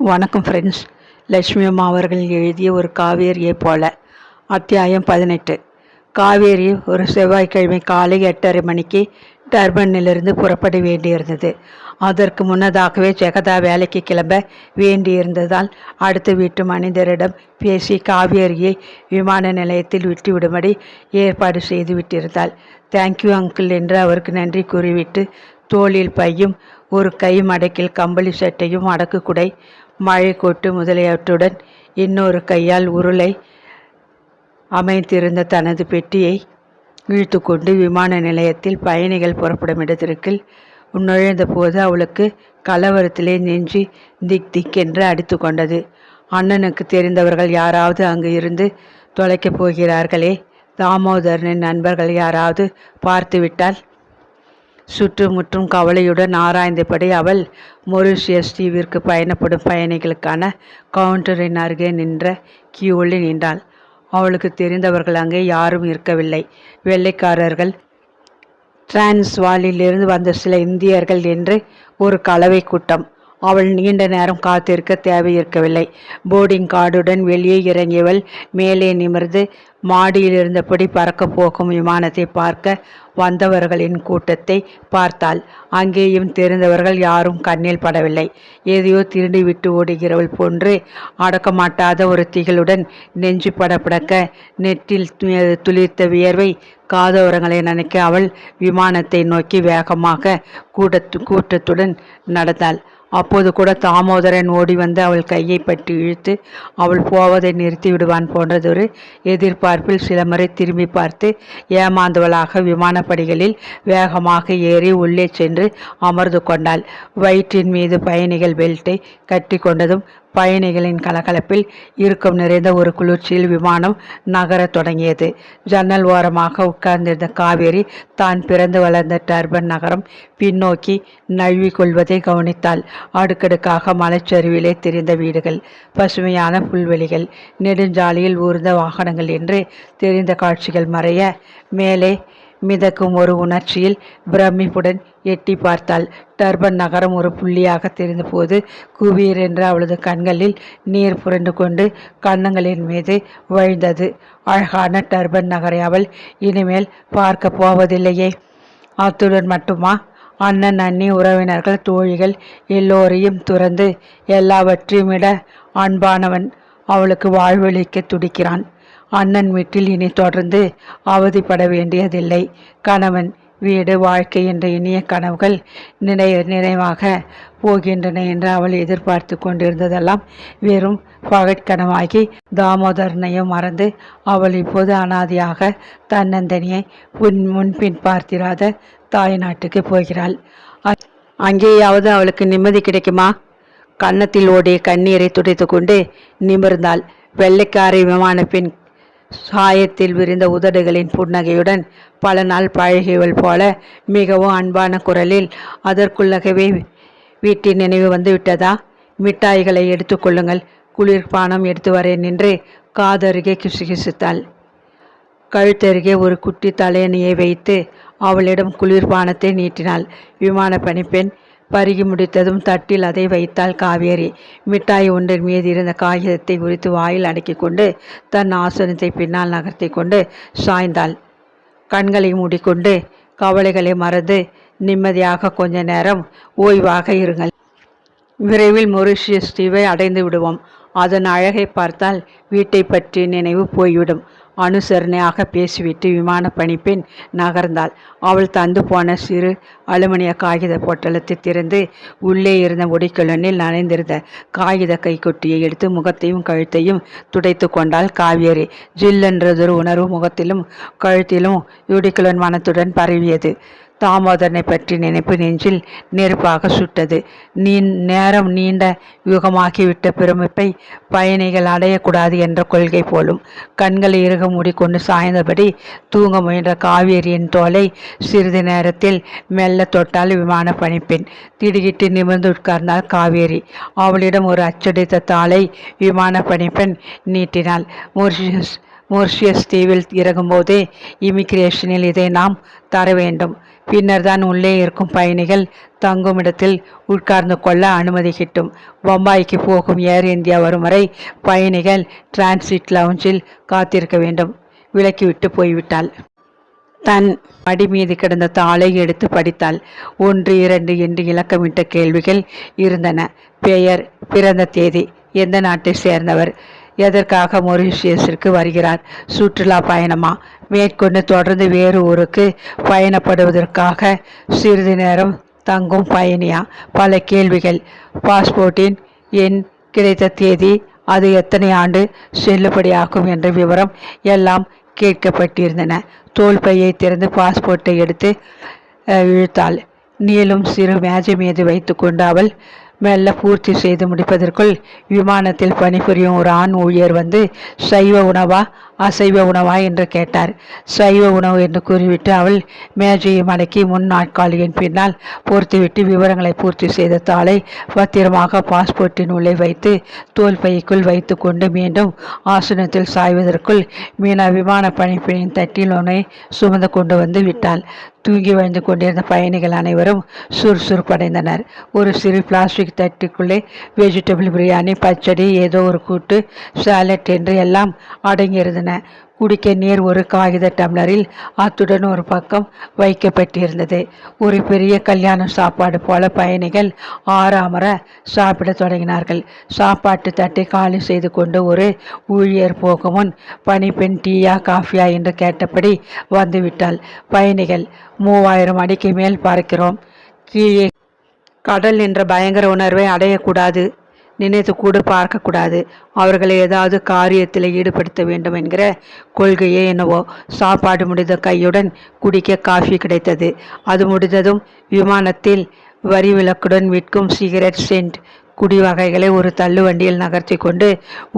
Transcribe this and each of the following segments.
வணக்கம் ஃப்ரெண்ட்ஸ் லட்சுமி அம்மா அவர்கள் எழுதிய ஒரு காவேரியை போல. அத்தியாயம் பதினெட்டு. காவேரி ஒரு செவ்வாய்க்கிழமை காலை எட்டரை மணிக்கு டர்பனிலிருந்து புறப்பட வேண்டியிருந்தது. அதற்கு முன்னதாகவே ஜெகதா வேலைக்கு கிளம்ப வேண்டியிருந்ததால் அடுத்த வீட்டு மனிதரிடம் பேசி காவேரியை விமான நிலையத்தில் விட்டுவிடும்படி ஏற்பாடு செய்து விட்டிருந்தாள். தேங்க்யூ அங்கிள் என்று அவருக்கு நன்றி கூறிவிட்டு தோளில் பையும் ஒரு கை மடக்கில் கம்பளி சட்டையும் அடக்கு மழைக்கோட்டு மழை கொட்டு முதலியவற்றுடன் இன்னொரு கையால் உருளை அமைத்திருந்த தனது பெட்டியை இழுத்து கொண்டு விமான நிலையத்தில் பயணிகள் புறப்படும் இடத்திற்குள் நுழைந்த போது அவளுக்கு கலவரத்திலே நெஞ்சு திக் திக் என்று அடித்து கொண்டது. அண்ணனுக்கு தெரிந்தவர்கள் யாராவது அங்கு இருந்து தொலைக்கப் போகிறார்களே? தாமோதரனின் நண்பர்கள் யாராவது பார்த்துவிட்டால் சுற்றுமுற்றும் கவலையுடன் ஆராய்ந்தபடி அவள் மொரிஷியஸ் தீவிற்கு பயணப்படும் பயணிகளுக்கான கவுண்டரின் அருகே நின்ற கியூவில் நின்றாள். அவளுக்கு தெரிந்தவர்கள் அங்கே யாரும் இருக்கவில்லை. வெள்ளைக்காரர்கள் டிரான்ஸ்வாலிலிருந்து வந்த சில இந்தியர்கள் என்று ஒரு கலவை கூட்டம். அவள் நீண்ட நேரம் காத்திருக்க தேவையிருக்கவில்லை. போர்டிங் கார்டுடன் வெளியே இறங்கியவள் மேலே நிமிர்ந்து மாடியில் இருந்தபடி பறக்கப் போகும் விமானத்தை பார்க்க வந்தவர்களின் கூட்டத்தை பார்த்தாள். அங்கேயும் தெரிந்தவர்கள் யாரும் கண்ணில் படவில்லை. எதையோ திருடி விட்டு ஓடுகிறவள் போன்று அடக்கமாட்டாத ஒரு திகளுடன் நெஞ்சு படப்படக்க நெற்றில் துளிர்த்த வியர்வை காதோரங்களை நினைக்க அவள் விமானத்தை நோக்கி வேகமாக கூட்டத்து கூட்டத்துடன் நடந்தாள். அப்போது கூட தாமோதரன் ஓடி வந்து அவள் கையை பற்றி இழுத்து அவள் போவதை நிறுத்தி விடுவான் போன்றதொரு எதிர்பார்ப்பில் சில முறை திரும்பி பார்த்து ஏமாந்தவளாக விமானப்படிகளில் வேகமாக ஏறி உள்ளே சென்று அமர்ந்து கொண்டாள். வயிற்றின் மீது பயணிகள் பெல்ட்டை கட்டி கொண்டதும் பயணிகளின் கலகலப்பில் இருக்கும் நிறைந்த ஒரு குளிர்ச்சியில் விமானம் நகரத் தொடங்கியது. ஜன்னல் ஓரமாக உட்கார்ந்திருந்த காவேரி தான் பிறந்து வளர்ந்த டர்பன் நகரம் பின்னோக்கி நழுவி கொள்வதை கவனித்தாள். அடுக்கடுக்காக மலைச்சரிவிலே தெரிந்த வீடுகள் பசுமையான புல்வெளிகள் நெடுஞ்சாலையில் ஊர்ந்த வாகனங்கள் என்று தெரிந்த காட்சிகள் மறைய மேலே மிதக்கும் ஒரு உணர்ச்சியில் பிரமிப்புடன் எட்டி பார்த்தாள். டர்பன் நகரம் ஒரு புள்ளியாக தெரிந்தபோது குவீர் என்று அவளது கண்களில் நீர் புரண்டு கொண்டு கன்னங்களின் மீது வழிந்தது. அழகான டர்பன் நகரை அவள் இனிமேல் பார்க்க போவதில்லையே. அத்துடன் மட்டுமா? அண்ணன் அண்ணி உறவினர்கள் தோழிகள் எல்லோரையும் துறந்து எல்லாவற்றையும் விட அன்பானவன் அவளுக்கு வாழ்வழிக்க துடிக்கிறான். அண்ணன் வீட்டில் இனி தொடர்ந்து அவதிப்பட வேண்டியதில்லை. கணவன் வீடு வாழ்க்கை என்ற இனிய கனவுகள் நினை நினைவாக போகின்றன என்று அவள் எதிர்பார்த்து கொண்டிருந்ததெல்லாம் வெறும் பகட்கனமாகி தாமோதரனையும் மறந்து அவள் இப்போது அனாதியாக தன்னந்தனியை முன் முன்பின் பார்த்திராத தாய் நாட்டுக்கு போகிறாள் அங்கேயாவது அவளுக்கு நிம்மதி கிடைக்குமா? கன்னத்தில் ஓடிய கண்ணீரை துடைத்து கொண்டு நிமிர்ந்தாள். வெள்ளைக்காரை விமான பெண் சாயத்தில் விரிந்த உதடுகளின் புன்னகையுடன் பல நாள் பழகியவள் போல மிகவும் அன்பான குரலில் அதற்குள்ளகவே வீட்டின் நினைவு வந்து விட்டதா? மிட்டாய்களை எடுத்துக்கொள்ளுங்கள் குளிர்பானம் எடுத்து வரேன் என்று காதருகே கிசுகிசுத்தாள். கழுத்தருகே ஒரு குட்டி தலையணியை வைத்து அவளிடம் குளிர்பானத்தை நீட்டினாள். விமான பணிப்பெண் பருகி முடித்ததும் தட்டில் அதை வைத்தாள் காவேரி. மிட்டாய் ஒன்றின் மீது இருந்த காகிதத்தை உரித்து வாயில் அடக்கி கொண்டு தன் ஆசனத்தை பின்னால் நகர்த்தி கொண்டு சாய்ந்தாள். கண்களை மூடிக்கொண்டு கவலைகளை மறந்து நிம்மதியாக கொஞ்ச நேரம் ஓய்வாக இருங்கள். விரைவில் மொரிஷியஸ் தீவை அடைந்து விடுவோம். அதன் அழகை பார்த்தால் வீட்டை பற்றி நினைவு போய்விடும். அனுசரணையாக பேசிவிட்டு விமான பணிப்பெண் நகர்ந்தாள். அவள் தந்து போன சிறு அலுமினிய காகித பொட்டலத்தை திறந்து உள்ளே இருந்த ஒடிக்கலனில் நனைந்திருந்த காகித கைக்கொட்டியை எடுத்து முகத்தையும் கழுத்தையும் துடைத்து கொண்டாள் காவேரி. ஜில்லென்றதொரு உணர்வு முகத்திலும் கழுத்திலும் யூடிக்கலன் மனத்துடன் பரவியது. தாமோதரனை பற்றி நினைப்பு நெஞ்சில் நெருப்பாக சுட்டது. நீ நேரம் நீண்ட யுகமாகிவிட்ட பெருமிப்பை பயணிகள் அடையக்கூடாது என்ற கொள்கை போலும். கண்களை இறுக மூடிக்கொண்டு சாய்ந்தபடி தூங்க முயன்ற காவேரியின் தோலை சிறிது நேரத்தில் மெல்ல தொட்டால் விமான பணிப்பெண். திடுகிட்டு நிமிர்ந்து உட்கார்ந்தாள் காவேரி. அவளிடம் ஒரு அச்சடித்த தாளை விமான பணிப்பெண் நீட்டினாள். மொரிஷியஸ் மொரிஷியஸ் தீவில் இறங்கும்போதே இமிக்ரேஷனில் இதை நாம் தர வேண்டும். பின்னர் தான் உள்ளே இருக்கும் பயணிகள் தங்கும் இடத்தில் உட்கார்ந்து கொள்ள அனுமதி கிட்டும். பம்பாய்க்கு போகும் ஏர் இந்தியா வரும் வரை பயணிகள் டிரான்சிட் லவுஞ்சில் காத்திருக்க வேண்டும். விலக்கிவிட்டு போய்விட்டாள். தன் படி மீது கிடந்த தாளை எடுத்து படித்தாள். ஒன்று இரண்டு என்று இலக்கமிட்ட கேள்விகள் இருந்தன. பெயர் பிறந்த தேதி எந்த நாட்டை சேர்ந்தவர்? எதற்காக மொரிஷியஸிற்கு வருகிறார்? சுற்றுலா பயணமா? மேற்கொண்டு தொடர்ந்து வேறு ஊருக்கு பயணப்படுவதற்காக சிறிது நேரம் தங்கும் பயணியா? பல கேள்விகள். பாஸ்போர்ட்டின் எண் கிடைத்த தேதி அது எத்தனை ஆண்டு செல்லுபடியாகும் என்ற விவரம் எல்லாம் கேட்கப்பட்டிருந்தன. தோல் பையை திறந்து பாஸ்போர்ட்டை எடுத்து இழுத்தாள். நீளும் சிறு மேஜை மீது வைத்துக்கொண்டு அவள் மெல்ல பூர்த்தி செய்து முடிப்பதற்குள் விமானத்தில் பணிபுரியும் ஒரு ஆண் ஊழியர் வந்து சைவ உணவா அசைவ உணவா என்று கேட்டார். சைவ உணவு என்று கூறிவிட்டு அவள் மேஜையை மடக்கி முன் நாட்காலியின் பின்னால் பொறுத்துவிட்டு விவரங்களை பூர்த்தி செய்த தாளை பத்திரமாக பாஸ்போர்ட்டின் உள்ளே வைத்து தோல் பைக்குள் வைத்து கொண்டு மீண்டும் ஆசனத்தில் சாய்வதற்குள் மீனா விமான பணிப்பினின் தட்டில் ஒன்றை சுமந்து கொண்டு வந்து விட்டாள். தூங்கி வாழ்ந்து கொண்டிருந்த பயணிகள் அனைவரும் சுறுசுறுப்படைந்தனர். ஒரு சிறு பிளாஸ்டிக் தட்டுக்குள்ளே வெஜிடபிள் பிரியாணி பச்சடி ஏதோ ஒரு கூட்டு சாலட் என்று எல்லாம் அடங்கியிருந்தன. குடிக்க நீர் ஒரு காகித டம்ளரில் அத்துடன் ஒரு பக்கம் வைக்கப்பட்டிருந்தது. ஒரு பெரிய கல்யாண சாப்பாடு போல பயணிகள் ஆறாமற சாப்பிட தொடங்கினார்கள். சாப்பாட்டு தட்டை காலி செய்து கொண்டு ஒரு ஊழியர் போகும் முன் பனிப்பெண் டீயா காஃபியா? என்று கேட்டபடி வந்துவிட்டாள். பயணிகள் மூவாயிரம் அடிக்கு மேல் பார்க்கிறோம். கீழே கடல் என்ற பயங்கர உணர்வை அடையக்கூடாது. நினைத்து கூட பார்க்கக்கூடாது. அவர்களை ஏதாவது காரியத்தில் ஈடுபடுத்த வேண்டும் என்கிற கொள்கையே என்னவோ சாப்பாடு முடிந்த கையுடன் குடிக்க காஃபி கிடைத்தது. அது முடிந்ததும் விமானத்தில் வரி விளக்குடன் விற்கும் சிகரெட் சென்ட் குடி வகைகளை ஒரு தள்ளுவண்டியில் நகர்த்தி கொண்டு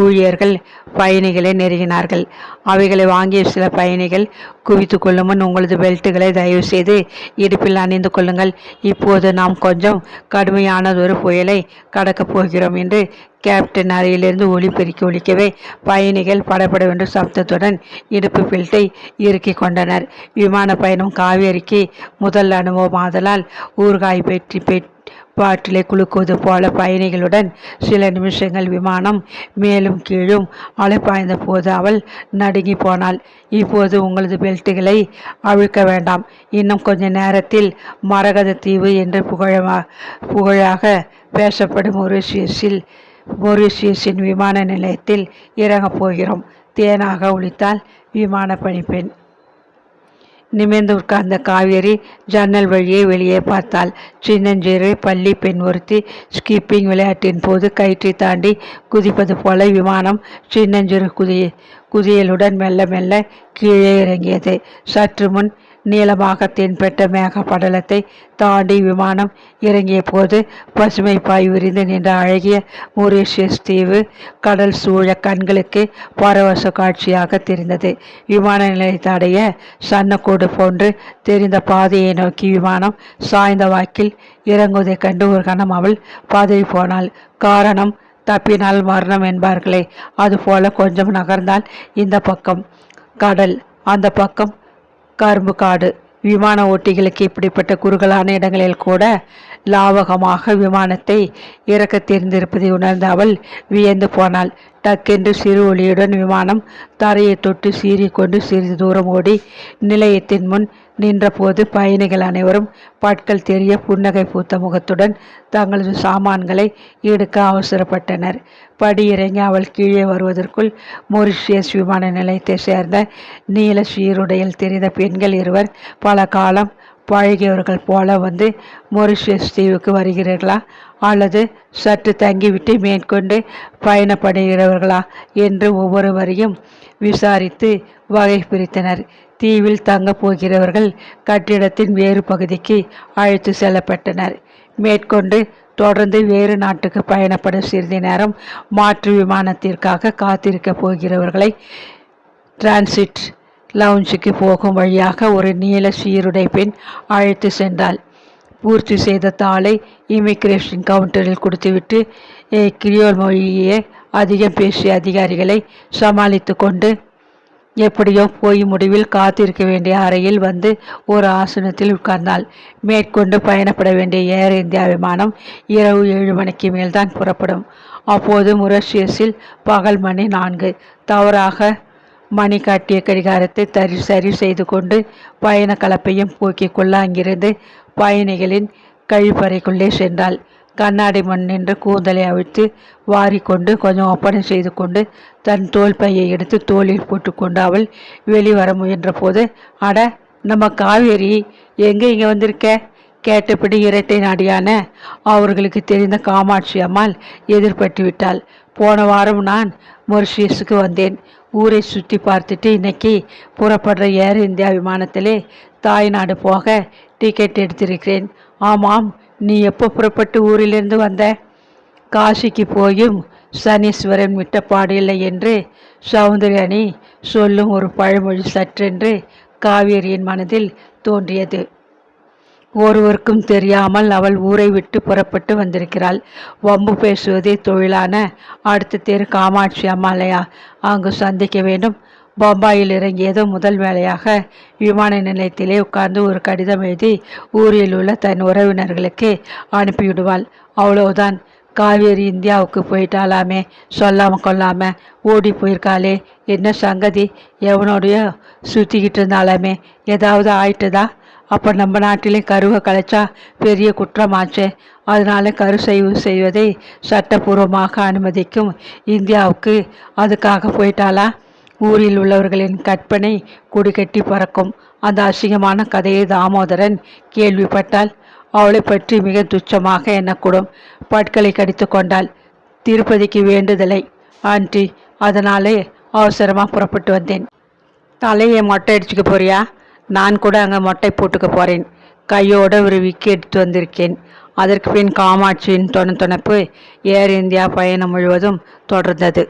ஊழியர்கள் பயணிகளை நெருங்கினார்கள். அவைகளை வாங்கிய சில பயணிகள் குவித்து கொள்ளும் முன் உங்களது பெல்ட்டுகளை தயவு செய்து இடுப்பில் அணிந்து கொள்ளுங்கள். இப்போது நாம் கொஞ்சம் கடுமையானதொரு புயலை கடக்கப் போகிறோம் என்று கேப்டன் அறையிலிருந்து ஒளி பெருக்கி ஒழிக்கவே பயணிகள் படப்படவென்று சப்தத்துடன் இடுப்பு பெல்ட்டை இறுக்கி கொண்டனர். விமான பயணம் காவேரிக்கு முதல் அனுபவம் ஆதலால் ஊறுகாய் பெற்றி பெட் பாட்டிலே குலுக்குவது போல பயணிகளுடன் சில நிமிஷங்கள் விமானம் மேலும் கீழும் அலைப்பாய்ந்த போது அவள் நடுங்கி போனாள். இப்போது உங்களது பெல்ட்டுகளை அழுக்க வேண்டாம். இன்னும் கொஞ்ச நேரத்தில் மரகத தீவு என்று புகழமா புகழாக பேசப்படும் மொரிஷியஸில் மொரிஷியஸின் விமான நிலையத்தில் இறங்கப் போகிறோம். தேனாக ஒழித்தால் விமான பணிப்பெண் நிமிர்ந்து உட்கார்ந்த காவேரி ஜன்னல் வழியே வெளியே பார்த்தாள். சின்னஞ்சிறு பள்ளி பெண் ஒருத்தி ஸ்கிப்பிங் விளையாட்டின் போது கயிற்றை தாண்டி குதிப்பது போல விமானம் சின்னஞ்சிறு குதி குதியலுடன் மெல்ல மெல்ல கீழே இறங்கியது. சற்று முன் நீளமாக தென்பட்ட மேகப்படலத்தை தாண்டி விமானம் இறங்கிய போது பசுமை பாய் விரிந்து நின்ற அழகிய மொரீஷியஸ் தீவு கடல் சூழ கண்களுக்கு பரவச காட்சியாக தெரிந்தது. விமான நிலையத்தை அடைய சன்னக்கூடு போன்று தெரிந்த பாதையை நோக்கி விமானம் சாய்ந்த வாக்கில் இறங்குவதைக் கண்டு ஒரு கணம் அவள் பதவி போனாள். காரணம் தப்பினால் மரணம் என்பார்களே. அதுபோல கொஞ்சம் நகர்ந்தால் இந்த பக்கம் கடல் அந்த பக்கம் கரும்பு காடு. விமான ஓட்டிகளுக்கு இப்படிப்பட்ட குறுகலான இடங்களில் கூட லாவகமாக விமானத்தை இறக்க தெரிந்திருப்பதை உணர்ந்த அவள் வியந்து போனாள். டக்கென்று சிறு ஒளியுடன் விமானம் தரையை தொட்டு சீறிக்கொண்டு சிறிது தூரம் ஓடி நிலையத்தின் முன் நின்றபோது பயணிகள் அனைவரும் பட்கள் தெரிய புன்னகை பூத்த முகத்துடன் தங்களது சாமான்களை எடுக்க அவசரப்பட்டனர். படியிறங்கி அவள் கீழே வருவதற்குள் மொரிஷியஸ் விமான நிலையத்தை சேர்ந்த நீல சீருடையில் தெரிந்த பெண்கள் இருவர் பல காலம் பழகியவர்கள் போல வந்து மொரிஷியஸ் தீவுக்கு வருகிறீர்களா? அல்லது சற்று தங்கிவிட்டு மேற்கொண்டு பயணப்படுகிறவர்களா? என்று ஒவ்வொருவரையும் விசாரித்து வகை பிரித்தனர். தீவில் தங்கப் போகிறவர்கள் கட்டிடத்தின் வேறு பகுதிக்கு அழைத்து செல்லப்பட்டனர். மேற்கொண்டு தொடர்ந்து வேறு நாட்டுக்கு பயணப்பட சிறிது நேரம் மாற்று விமானத்திற்காக காத்திருக்க போகிறவர்களை டிரான்சிட் லவுஞ்சுக்கு போகும் வழியாக ஒரு நீல சீருடை பெண் அழைத்து சென்றாள். பூர்த்தி செய்த தாளை இமிக்ரேஷன் கவுண்டரில் கொடுத்துவிட்டு கிரியோல் மொழியே அதிகம் பேசிய அதிகாரிகளை சமாளித்து கொண்டு எப்படியோ போய் முடிவில் காத்திருக்க வேண்டிய அறையில் வந்து ஒரு ஆசனத்தில் உட்கார்ந்தாள். மேற்கொண்டு பயணப்பட வேண்டிய ஏர் இந்தியா விமானம் இரவு ஏழு மணிக்கு மேல்தான் புறப்படும். அப்போது முரஷியஸில் பகல் மணி நான்கு. தவறாக மணி காட்டிய கடிகாரத்தை தரி சரி செய்து கொண்டு பயண கலப்பையும் போக்கிக் கொள்ள அங்கிருந்து பயணிகளின் கழிப்பறைக்குள்ளே சென்றாள். கண்ணாடி மண் நின்று கூந்தலை அவிழ்த்து வாரிக்கொண்டு கொஞ்சம் ஒப்பனை செய்து கொண்டு தன் தோல் பையை எடுத்து தோளில் போட்டுக்கொண்டு அவள் வெளிவர முயன்ற போது அட நம்ம காவேரி எங்கே இங்கே வந்திருக்க? கேட்டபடி இரட்டை நாடியான அவர்களுக்கு தெரிந்த காமாட்சி அம்மாள் எதிர்பட்டு விட்டாள். போன வாரம் நான் மொரிஷியஸுக்கு வந்தேன். ஊரை சுற்றி பார்த்துட்டு இன்னைக்கு புறப்படுற ஏர் இந்தியா விமானத்திலே தாய்நாடு போக டிக்கெட் எடுத்திருக்கிறேன். ஆமாம் நீ எப்போ புறப்பட்டு ஊரிலிருந்து வந்த? காசிக்கு போயும் சனீஸ்வரன் விட்ட பாடில்லை என்று சௌந்தர்யானி சொல்லும் ஒரு பழமொழி சற்றென்று காவேரியின் மனதில் தோன்றியது. ஒருவருக்கும் தெரியாமல் அவள் ஊரை விட்டு புறப்பட்டு வந்திருக்கிறாள். வம்பு பேசுவதே தொழிலான. அடுத்த தெரு காமாட்சி அம்மாளையா அங்கு சந்திக்க வேண்டும். பம்பாயில் இறங்கியதும் முதல் வேலையாக விமான நிலையத்திலே உட்கார்ந்து ஒரு கடிதம் எழுதி ஊரில் உள்ள தன் உறவினர்களுக்கு அனுப்பிவிடுவாள். அவ்வளவுதான். காவேரி இந்தியாவுக்கு போயிட்டாலாமே. சொல்லாமல் கொள்ளாமல் ஓடி போயிருக்காளே. என்ன சங்கதி? எவனோடையோ சுற்றிக்கிட்டு இருந்தாலாமே. ஏதாவது ஆயிட்டுதா? அப்போ நம்ம நாட்டிலே கருவை கலைச்சா பெரிய குற்றமாச்சே. அதனால கரு செய்வு செய்வதை சட்டப்பூர்வமாக அனுமதிக்கும் இந்தியாவுக்கு அதுக்காக போயிட்டாளா? ஊரில் உள்ளவர்களின் கற்பனை குடிகட்டி பறக்கும். அந்த அசிங்கமான கதையை தாமோதரன் கேள்விப்பட்டால் அவளை பற்றி மிக துச்சமாக எண்ணக்கூடும். பட்களை கடித்து கொண்டாள். திருப்பதிக்கு வேண்டுதலை. ஆண்டி அதனாலே அவசரமாக புறப்பட்டு வந்தேன். தலையை மொட்டை அடிச்சுக்க போறியா? நான் கூட அங்கே மொட்டை போட்டுக்க போகிறேன் கையோட ஒரு விக்கி எடுத்து வந்திருக்கேன். அதற்கு பின் காமாட்சியின் தொண தொணப்பு ஏர் இந்தியா பயணம் முழுவதும் தொடர்ந்தது.